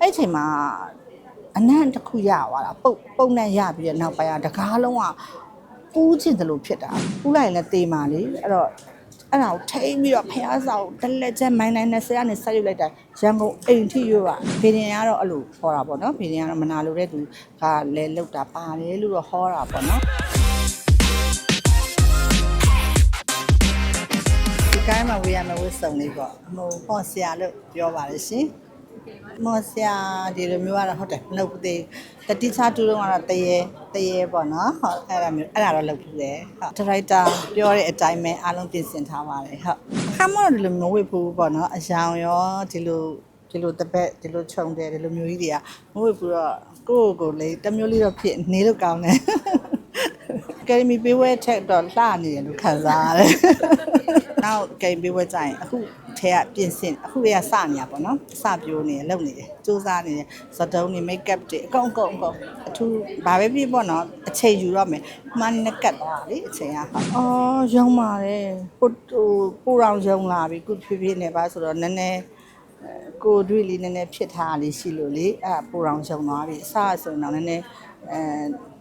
အဲ့အချိန်မှာအနံ့တစ်ခုရသွားတာပုတ်ပုံနဲ့ရပြီးတဲ့နောက်ပိုင်းကတကားလုံးကပူးချင်တယ်လို့ဖြစ်တာပူးလိုက်ရင်လည်းတေးမာလေအဲ့တော့အဲ့ဒါကိုထိမ့်ပြီးတော့ဖះဆောက်တက်လက်ချက်မိုင်းနိုင်20ကနေဆက်ယူလိုက်တာရန်ကုန်အိမ်ထိရွတ်ကဗီဒီယံကတော့အဲ့လိုဟောတာပေါ့နော်ဗီဒီယံကတော့မနာလို့တဲ့သူကလည်းလောက်တာပါတယ်လို့တော့ဟောတာပေါ့နော်ဒီကိုင်းမှာဝေးရမယ့်ဝတ်စုံလေးပေါ့ဟိုပေါ့ဆရာလို့ပြောပါလေရှင် မော်ဆရာဒီလိုမျိုးကတော့ဟုတ်တယ်မလုပ်ဘူးသေးတတိချတူတော့ကတော့တရေတရေပေါ့နော်ဟုတ်အဲ့ဒါမျိုးအဲ့ဒါတော့လုပ်ဘူးလေဟုတ်ဒရိုက်တာပြောတဲ့အတိုင်းပဲအားလုံးပြင်ဆင်ထားပါတယ်ဟုတ်ခါမတော့ဒီလိုမျိုးဝတ်ဘူးပေါ့နော်အယောင်ရောဒီလိုဒီလိုတပက်ဒီလိုခြုံတယ်ဒီလိုမျိုးကြီးတွေကမဝတ်ဘူးတော့ကိုယ့်ကိုယ်လေးတစ်မျိုးလေးတော့ဖြစ်နေလို့ကောင်းတယ်ကယ်မီပေးဝဲထက်တော့လှနေတယ်လို့ခံစားရတယ်။နောက်ကယ်မီပေးဝဲကြရင်အခု ထဲကပြင်ဆင်အခုတွေကစနေရပါတော့။စပြိုးနေတယ်လုပ်နေတယ်စူးစမ်းနေတယ်ဇတုံးနေမိတ်ကပ်တွေအကုန်အကုန်အကုန်အထူးဘာပဲဖြစ်ပေါ့နော်အချိန်ယူတော့မယ်။မှန်နဲ့ကတ်သွားတာလေအချိန်က။အော်ရုံပါတယ်။ကိုဟိုပိုတောင်ရုံလာပြီခုဖြည်းဖြည်းနေပါဆိုတော့နည်းနည်းအဲကိုတွေ့လေးနည်းနည်းဖြစ်ထားလေးရှိလို့လေအဲ့ဒါပိုတောင်ရုံသွားပြီအစဆိုရင်တော့နည်းနည်းအဲ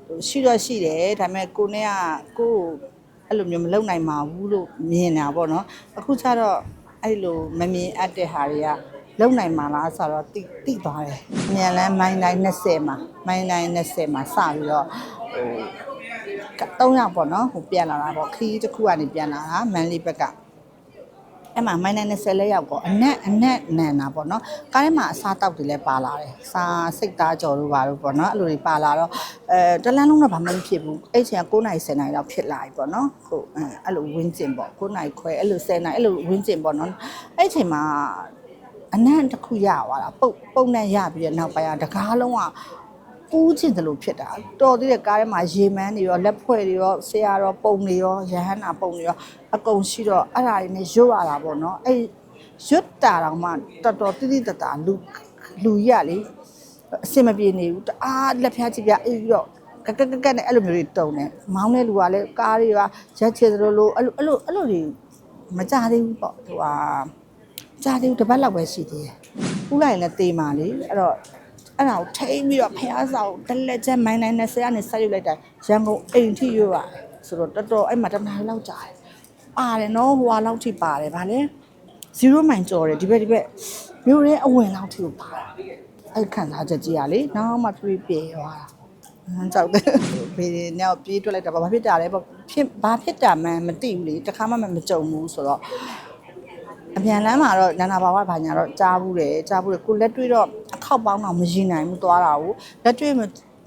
ဟိုရှိတော့ရှိတယ်ဒါပေမဲ့ကိုနဲ့ကကိုကိုအဲ့လိုမျိုးမလုံနိုင်ပါဘူးလို့မြင်တာပေါ့နော်အခုကျတော့ အဲ့လိုမမြင်အပ်တဲ့ဟာတွေကလုံနိုင်မှာလားဆိုတော့တိတိသွားတယ်အမြန်လန်းမိုင်းတိုင်း20မှာမိုင်းတိုင်း20မှာစပြီးတော့ဟို3ယောက်ပေါ့နော်ဟိုပြန်လာတာပေါ့ခီးတစ်ခုကနေပြန်လာတာမန်လေးဘက်က အဲ့မှာမိုင်းနိုင်20လဲရောက်ပေါ့အနက်အနက်နန်တာပေါ့နော်ကားထဲမှာအစားတောက်တွေလည်းပါလာတယ်စားစိတ်သားကြော်တို့ပါတို့ပေါ့နော်အဲ့လိုတွေပါလာတော့အဲတလန်းလုံးတော့ဘာမှမဖြစ်ဘူးအဲ့ချိန်က9နိုင်10နိုင်လောက်ဖြစ်လာပြီပေါ့နော်ဟုတ်အဲအဲ့လိုဝင်းကျင်ပေါ့9နိုင်ခွဲအဲ့လို10နိုင်အဲ့လိုဝင်းကျင်ပေါ့နော်အဲ့ချိန်မှာအနံ့တစ်ခုရသွားတာပုတ်ပုံနဲ့ရပြီးတဲ့နောက်ပိုင်းကတကားလုံးက ပူးချင်တယ်လို့ဖြစ်တာတော်သေးတဲ့ကားထဲမှာရေမန်းတွေရောလက်ဖွဲ့တွေရောဆရာရောပုံတွေရောရဟန္တာပုံတွေရောအကုန်ရှိတော့အဲ့ဒါတွေနဲ့ရွတ်ရတာပေါ့နော်အဲ့ရွတ်တာတော့မှတော်တော်တိတိတတ်တာလူလူရလေအစင်မပြေနေဘူးတအားလက်ဖျားချစ်ပြအေးပြီးတော့ကကကကနဲ့အဲ့လိုမျိုးတွေတုံနေမောင်းတဲ့လူကလည်းကားတွေကရက်ချေသလိုလိုအဲ့လိုအဲ့လိုအဲ့လိုတွေမကြသေးဘူးပေါ့ဟိုဟာကြားသေးဘူးတစ်ပတ်လောက်ပဲရှိသေးတယ်ဥလိုက်ရင်လည်းတေးမာလေအဲ့တော့ အဲ့ဒါကိုထိမ့်ပြီးတော့ဖះဆောက်တက်လက်ချက်မိုင်းနိုင်20ကနေဆက်ယူလိုက်တာရန်ကုန်အိမ်ထိရွတ်ရတယ်ဆိုတော့တော်တော်အဲ့မှာတမနာလောက်ကြာတယ်ပါတယ်နော်ဟိုဟာလောက်ထိပါတယ်ဗာလေ0မိုင်ကျော်တယ်ဒီဘက်ဒီဘက်မြို့ရဲအဝင်လောက်ထိကိုပါတာအဲ့ခံစားချက်ကြီးရလေနောက်မှပြေးပြေးသွားတာဟမ်ကြောက်တယ်ဘေးနဲ့ပြေးထွက်လိုက်တာဘာဖြစ်တာလဲဖြစ်ဘာဖြစ်တာမှန်းမသိဘူးလေတခါမှမကြုံဘူးဆိုတော့အပြန်လမ်းမှာတော့နာနာဘာဝဘာညာတော့ကြားဘူးတယ်ကြားဘူးတယ်ကိုလက်တွေ့တော့အ ခောက်ပေါင်းတော့မရင်နိုင်ဘူးသွားတာကိုလက်တွေ့မ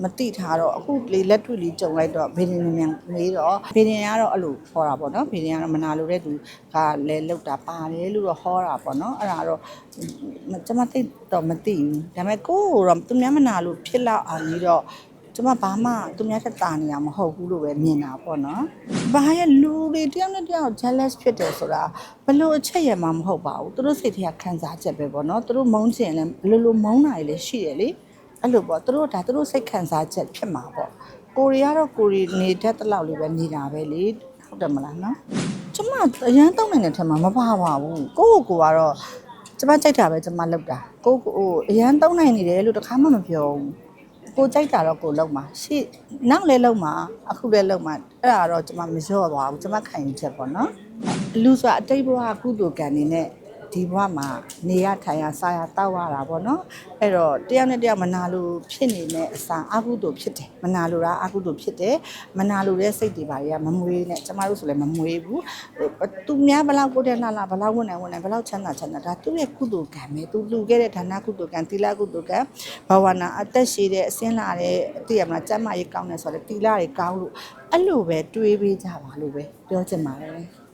မတိထားတော့အခုလေလက်တွေ့လေးကြုံလိုက်တော့ဗီဒီယိုမြန်မေးတော့ဗီဒီယိုကတော့အဲ့လိုဟောတာပေါ့နော်ဗီဒီယိုကတော့မနာလို့တဲ့သူကလည်းလောက်တာပါတယ်လို့တော့ဟောတာပေါ့နော်အဲ့ဒါတော့ကျွန်မသိတော့မသိဘူးဒါပေမဲ့ကိုယ်တော့သူများမနာလို့ဖြစ်လောက်အောင်ကြီးတော့ ကျမဘာမှသူများထက်တာနေရမဟုတ်ဘူးလို့ပဲမြင်တာပေါ့နော်။ဘာရဲ့လူတွေတယောက်နဲ့တယောက် jealous ဖြစ်တယ်ဆိုတာဘလို့အချက်ရမှာမဟုတ်ပါဘူး။သူတို့စိတ်ထဲကခံစားချက်ပဲပေါ့နော်။သူတို့မုန်းချင်လဲဘလို့လို့မုန်းတာတွေလည်းရှိတယ်လေ။အဲ့လိုပေါ့သူတို့ဒါသူတို့စိတ်ခံစားချက်ဖြစ်မှာပေါ့။ကိုရီကတော့ကိုရီနေတတ်တဲ့လောက်လေးပဲနေတာပဲလေ။ဟုတ်တယ်မလားနော်။ကျမအရန်တောင်းနိုင်တဲ့ထက်မှာမပါပါဘူး။ကိုယ့်ကိုယ်ကတော့ကျမကြိုက်တာပဲကျမလုပ်တာ။ကိုယ့်ကိုယ်အရန်တောင်းနိုင်နေတယ်လို့တခါမှမပြောဘူး။ ကိုကြိုက်တာတော့ကိုလုံးမှာရှေ့နောက်လဲလုံးမှာအခုလဲလုံးမှာအဲ့ဒါတော့ကျွန်မမလျော့သွားဘူးကျွန်မခံယူချက်ပေါ့နော်လူဆိုတာအတိတ်ဘဝကုသိုလ်ကံနေနဲ့ ဒီဘဝမှာနေရထိုင်ရစားရတောက်ရတာပေါ့နော်အဲ့တော့တယောက်နဲ့တယောက်မနာလို့ဖြစ်နေတဲ့အစာအကုသိုလ်ဖြစ်တယ်မနာလို့တာအကုသိုလ်ဖြစ်တယ်မနာလို့တဲ့စိတ်တွေပါတွေကမမွေးနဲ့ကျမတို့ဆိုလည်းမမွေးဘူးဟိုသူများဘလောက်ကိုတဲ့လာလာဘလောက်ဝင်နိုင်ဝင်နိုင်ဘလောက်ချမ်းသာချမ်းသာဒါသူ့ရဲ့ကုသိုလ်ကံပဲသူလူခဲ့တဲ့ဌာနကုသိုလ်ကံသီလကုသိုလ်ကံဘာဝနာအသက်ရှိတဲ့အစင်းလာတဲ့သိရမလားကျမ်းမာရေးကောင်းတယ်ဆိုတော့သီလတွေကောင်းလို့အဲ့လိုပဲတွေးပေးကြပါလို့ပဲပြောချင်ပါတယ်